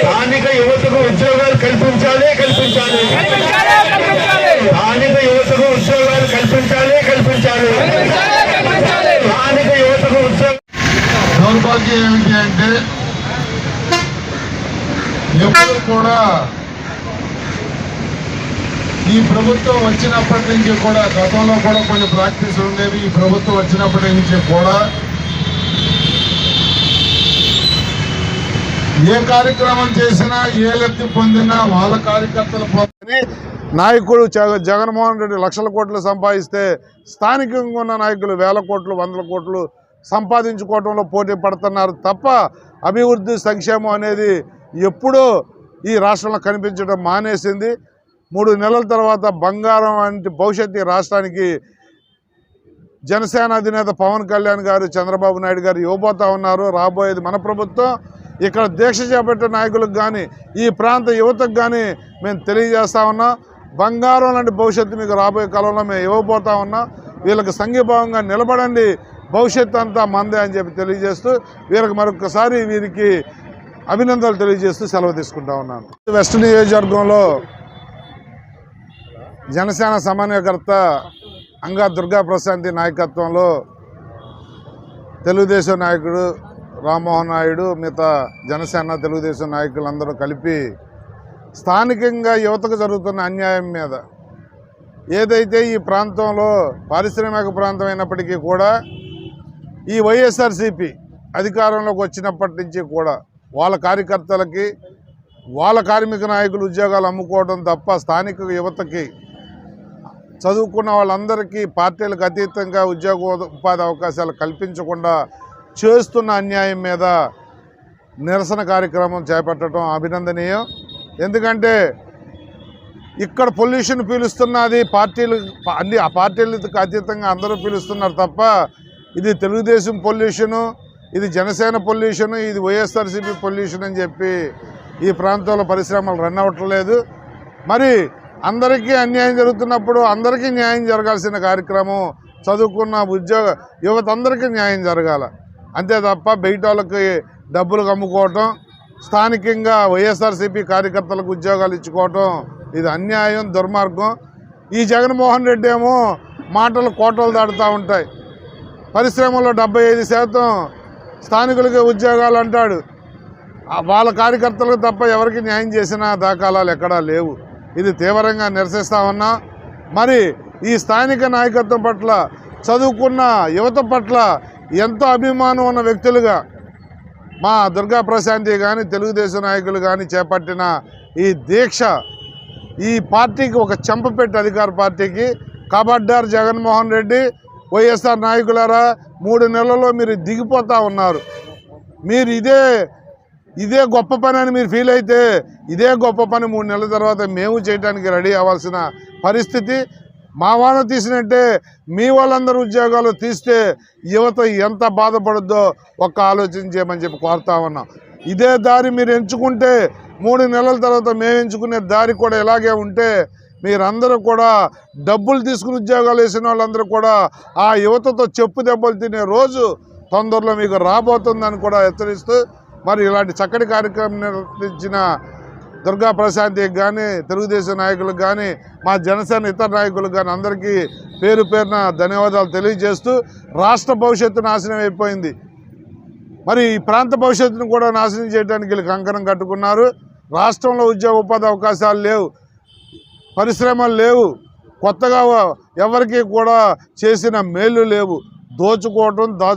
స్థానిక యువతకు ఉద్యోగాలు కల్పించాలి కల్పించాలి. స్థానిక యువతకు ఉద్యోగాలు కల్పించాలి కల్పించాలి. స్థానిక యువతకు ఉద్యోగ దౌర్భాగ్యం ఏమిటి అంటే ఎప్పుడు కూడా ఈ ప్రభుత్వం వచ్చినప్పటి నుంచి కూడా గతంలో కూడా కొన్ని ప్రాక్టీస్ ఉండేవి. ఈ ప్రభుత్వం వచ్చినప్పటి నుంచి కూడా ఏ కార్యక్రమం చేసినా ఏ లబ్ధి పొందినా వాళ్ళ కార్యకర్తలు పొందని నాయకుడు జగ- జగన్మోహన్ రెడ్డి లక్షల కోట్లు సంపాదిస్తే స్థానికంగా ఉన్న నాయకులు వేల కోట్లు వందల కోట్లు సంపాదించుకోవడంలో పోటీ పడుతున్నారు తప్ప అభివృద్ధి సంక్షేమం అనేది ఎప్పుడూ ఈ రాష్ట్రంలో కనిపించడం మానేసింది. మూడు నెలల తర్వాత బంగారం వంటి భవిష్యత్తు రాష్ట్రానికి జనసేన అధినేత పవన్ కళ్యాణ్ గారు చంద్రబాబు నాయుడు గారు ఇవ్వబోతా ఉన్నారు. రాబోయేది మన ప్రభుత్వం. ఇక్కడ దీక్ష చేపట్టే నాయకులకు కానీ ఈ ప్రాంత యువతకు కానీ మేము తెలియజేస్తా ఉన్నాం బంగారం లాంటి భవిష్యత్తు మీకు రాబోయే కాలంలో మేము ఇవ్వబోతా ఉన్నాం వీళ్ళకి సంఘీభావంగా నిలబడండి భవిష్యత్తు అంతా మందే అని చెప్పి తెలియజేస్తూ వీళ్ళకి మరొకసారి వీరికి అభినందనలు తెలియజేస్తూ సెలవు తీసుకుంటా ఉన్నాను. వెస్ట్ నియోజకవర్గంలో జనసేన సమన్వయకర్త అంగా దుర్గా ప్రశాంతి నాయకత్వంలో తెలుగుదేశం నాయకుడు రామ్మోహన్ నాయుడు మిగతా జనసేన తెలుగుదేశం నాయకులందరూ కలిపి స్థానికంగా యువతకు జరుగుతున్న అన్యాయం మీద ఏదైతే ఈ ప్రాంతంలో పారిశ్రామిక ప్రాంతం అయినప్పటికీ కూడా ఈ వైఎస్ఆర్సిపి అధికారంలోకి వచ్చినప్పటి నుంచి కూడా వాళ్ళ కార్యకర్తలకి వాళ్ళ కార్మిక నాయకులు ఉద్యోగాలు అమ్ముకోవడం తప్ప స్థానిక యువతకి చదువుకున్న వాళ్ళందరికీ పార్టీలకు అతీతంగా ఉద్యోగ ఉపాధి అవకాశాలు కల్పించకుండా చేస్తున్న అన్యాయం మీద నిరసన కార్యక్రమం చేపట్టడం అభినందనీయం. ఎందుకంటే ఇక్కడ పొల్యూషన్ పీలుస్తున్నది పార్టీలు అన్ని ఆ పార్టీలకు అతీతంగా అందరూ పీలుస్తున్నారు తప్ప ఇది తెలుగుదేశం పొల్యూషను ఇది జనసేన పొల్యూషను ఇది వైఎస్ఆర్సీపీ పొల్యూషన్ అని చెప్పి ఈ ప్రాంతంలో పరిశ్రమలు రన్ అవ్వట్లేదు మరి అందరికీ అన్యాయం జరుగుతున్నప్పుడు అందరికీ న్యాయం జరగాల్సిన కార్యక్రమం చదువుకున్న ఉద్యోగ యువత అందరికీ న్యాయం జరగాల. అంతే తప్ప బయట వాళ్ళకి డబ్బులు కమ్ముకోవటం స్థానికంగా వైఎస్ఆర్సీపీ కార్యకర్తలకు ఉద్యోగాలు ఇచ్చుకోవటం ఇది అన్యాయం దుర్మార్గం. ఈ జగన్మోహన్ రెడ్డి ఏమో మాటలు కోటలు దాడుతూ ఉంటాయి. పరిశ్రమలో డెబ్బై ఐదు శాతం స్థానికులకి ఉద్యోగాలు అంటాడు. వాళ్ళ కార్యకర్తలకు తప్ప ఎవరికి న్యాయం చేసిన దాఖలాలు ఎక్కడా లేవు. ఇది తీవ్రంగా నిరసిస్తా ఉన్నా. మరి ఈ స్థానిక నాయకత్వం పట్ల చదువుకున్న యువత పట్ల ఎంతో అభిమానం ఉన్న వ్యక్తులుగా మా దుర్గా ప్రశాంతి కానీ తెలుగుదేశం నాయకులు కానీ చేపట్టిన ఈ దీక్ష ఈ పార్టీకి ఒక చెంపపెట్టి అధికార పార్టీకి కబడ్డార్ జగన్మోహన్ రెడ్డి. వైఎస్ఆర్ నాయకులారా మూడు నెలల్లో మీరు దిగిపోతూ ఉన్నారు. మీరు ఇదే ఇదే గొప్ప పని అని మీరు ఫీల్ అయితే ఇదే గొప్ప పని మూడు నెలల తర్వాత మేము చేయడానికి రెడీ అవ్వాల్సిన పరిస్థితి. మా వాళ్ళు తీసినట్టే మీ వాళ్ళందరూ ఉద్యోగాలు తీస్తే యువత ఎంత బాధపడుద్దో ఒక్క ఆలోచన చేయమని చెప్పి కోరుతా ఉన్నాం. ఇదే దారి మీరు ఎంచుకుంటే మూడు నెలల తర్వాత మేము ఎంచుకునే దారి కూడా ఇలాగే ఉంటే మీరందరూ కూడా డబ్బులు తీసుకుని ఉద్యోగాలు వేసిన వాళ్ళందరూ కూడా ఆ యువతతో చెప్పు దెబ్బలు తినే రోజు తొందరలో మీకు రాబోతుందని కూడా హెచ్చరిస్తూ మరి ఇలాంటి చక్కటి కార్యక్రమం నిర్వహించిన దుర్గా ప్రశాంతికి కానీ తెలుగుదేశం నాయకులకు కానీ మా జనసేన ఇతర నాయకులకు కానీ అందరికీ పేరు పేరున ధన్యవాదాలు తెలియజేస్తూ రాష్ట్ర భవిష్యత్తు నాశనం అయిపోయింది. మరి ఈ ప్రాంత భవిష్యత్తును కూడా నాశనం చేయడానికి వీళ్ళు కంకణం కట్టుకున్నారు. రాష్ట్రంలో ఉద్యోగ ఉపాధి అవకాశాలు లేవు. పరిశ్రమలు లేవు. కొత్తగా ఎవరికి కూడా చేసిన మేలు లేవు. దోచుకోవటం దాచు